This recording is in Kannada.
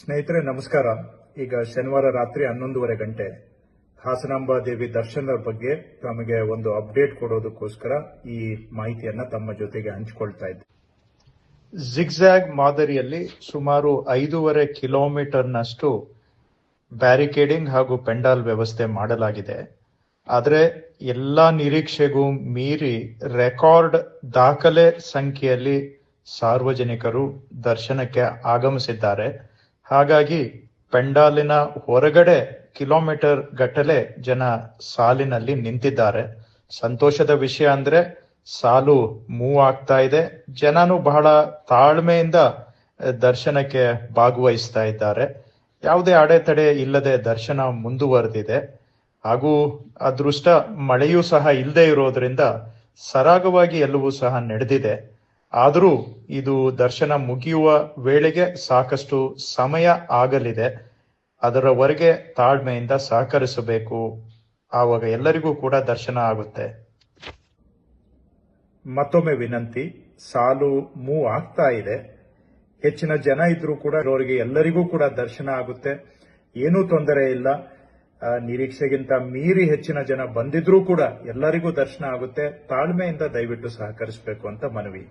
ಸ್ನೇಹಿತರೆ, ನಮಸ್ಕಾರ. ಈಗ ಶನಿವಾರ ರಾತ್ರಿ ಹನ್ನೊಂದುವರೆ ಗಂಟೆ. ಹಾಸನಾಂಬ ದೇವಿ ದರ್ಶನದ ಬಗ್ಗೆ ತಮಗೆ ಒಂದು ಅಪ್ಡೇಟ್ ಕೊಡೋದಕ್ಕೋಸ್ಕರ ಈ ಮಾಹಿತಿಯನ್ನ ತಮ್ಮ ಜೊತೆಗೆ ಹಂಚಿಕೊಳ್ತಾ ಇದ್ದೆ. ಜಿಗ್ಜಾಗ್ ಮಾದರಿಯಲ್ಲಿ ಸುಮಾರು ಐದೂವರೆ ಕಿಲೋಮೀಟರ್ನಷ್ಟು ಬ್ಯಾರಿಕೇಡಿಂಗ್ ಹಾಗೂ ಪೆಂಡಾಲ್ ವ್ಯವಸ್ಥೆ ಮಾಡಲಾಗಿದೆ. ಆದರೆ ಎಲ್ಲ ನಿರೀಕ್ಷೆಗೂ ಮೀರಿ ರೆಕಾರ್ಡ್ ದಾಖಲೆ ಸಂಖ್ಯೆಯಲ್ಲಿ ಸಾರ್ವಜನಿಕರು ದರ್ಶನಕ್ಕೆ ಆಗಮಿಸಿದ್ದಾರೆ. ಹಾಗಾಗಿ ಪೆಂಡಾಲಿನ ಹೊರಗಡೆ ಕಿಲೋಮೀಟರ್ ಗಟ್ಟಲೆ ಜನ ಸಾಲಿನಲ್ಲಿ ನಿಂತಿದ್ದಾರೆ. ಸಂತೋಷದ ವಿಷಯ ಅಂದ್ರೆ ಸಾಲು ಮೂವ್ ಆಗ್ತಾ ಇದೆ. ಜನನು ಬಹಳ ತಾಳ್ಮೆಯಿಂದ ದರ್ಶನಕ್ಕೆ ಭಾಗವಹಿಸ್ತಾ ಇದ್ದಾರೆ. ಯಾವುದೇ ಅಡೆತಡೆ ಇಲ್ಲದೆ ದರ್ಶನ ಮುಂದುವರೆದಿದೆ. ಹಾಗೂ ಅದೃಷ್ಟ ಮಳೆಯೂ ಸಹ ಇಲ್ಲದೆ ಇರೋದ್ರಿಂದ ಸರಾಗವಾಗಿ ಎಲ್ಲವೂ ಸಹ ನಡೆದಿದೆ. ಆದರೂ ಇದು ದರ್ಶನ ಮುಗಿಯುವ ವೇಳೆಗೆ ಸಾಕಷ್ಟು ಸಮಯ ಆಗಲಿದೆ. ಅದರವರೆಗೆ ತಾಳ್ಮೆಯಿಂದ ಸಹಕರಿಸಬೇಕು. ಆವಾಗ ಎಲ್ಲರಿಗೂ ಕೂಡ ದರ್ಶನ ಆಗುತ್ತೆ. ಮತ್ತೊಮ್ಮೆ ವಿನಂತಿ, ಸಾಲು ಮೂವ್ ಆಗ್ತಾ ಇದೆ. ಹೆಚ್ಚಿನ ಜನ ಇದ್ರೂ ಕೂಡ ಅವರಿಗೆ ಎಲ್ಲರಿಗೂ ಕೂಡ ದರ್ಶನ ಆಗುತ್ತೆ. ಏನೂ ತೊಂದರೆ ಇಲ್ಲ. ನಿರೀಕ್ಷೆಗಿಂತ ಮೀರಿ ಹೆಚ್ಚಿನ ಜನ ಬಂದಿದ್ರೂ ಕೂಡ ಎಲ್ಲರಿಗೂ ದರ್ಶನ ಆಗುತ್ತೆ. ತಾಳ್ಮೆಯಿಂದ ದಯವಿಟ್ಟು ಸಹಕರಿಸಬೇಕು ಅಂತ ಮನವಿ.